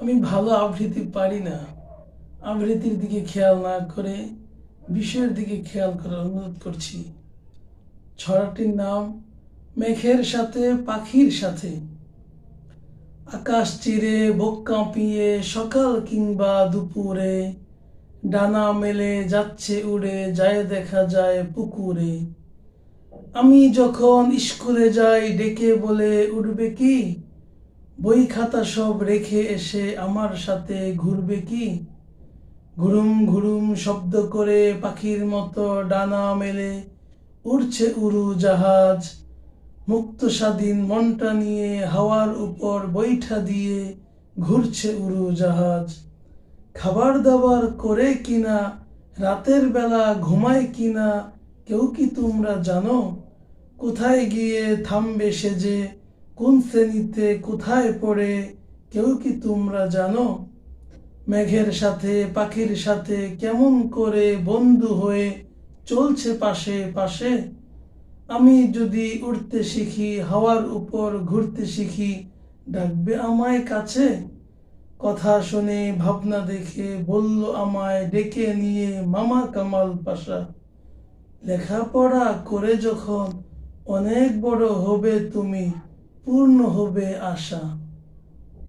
আমি ভালো আবৃত্তি পারি না। আবৃত্তির দিকে খেয়াল না করে, বিষয়ের দিকে খেয়াল করার অনুরোধ করছি। ছড়াটির নাম মেঘের সাথে পাখির সাথে। আকাশ চিরে, বুক কাঁপিয়ে, সকাল কিংবা দুপুরে। ডানা মেলে, যাচ্ছে উড়ে, যায় দেখা যায় পুকুরে। আমি যখন স্কুলে যাই, ডেকে বলে, উঠবে কি? বই খাতা সব রেখে এসে আমার সাথে ঘুরবে কি? ঘুরুম ঘুরুম শব্দ করে পাখির মতো ডানা মেলে উড়ছে উড়ু জাহাজ। মুক্ত স্বাধীন মনটা নিয়ে হাওয়ার উপর বৈঠা দিয়ে ঘুরছে উড়ু জাহাজ। খাবার দাবার করে কিনা? রাতের বেলা ঘুমায় কিনা? কেউ কি তোমরা জানো? কোথায় গিয়ে থামবে সেজে কোন শ্রেণীতে কোথায় পড়ে, কেউ কি তোমরা জানো? মেঘের সাথে, পাখির সাথে কেমন করে বন্ধু হয়ে চলছে পাশে পাশে? আমি যদি উঠতে শিখি, হাওয়ার উপর ঘুরতে শিখি, ডাকবে আমায় কাছে? কথা শুনে, ভাবনা দেখে বলল আমায়, ডেকে নিয়ে মামা কামাল পাশা। লেখাপড়া করে যখন অনেক বড় হবে তুমি পূর্ণ হবে আশা।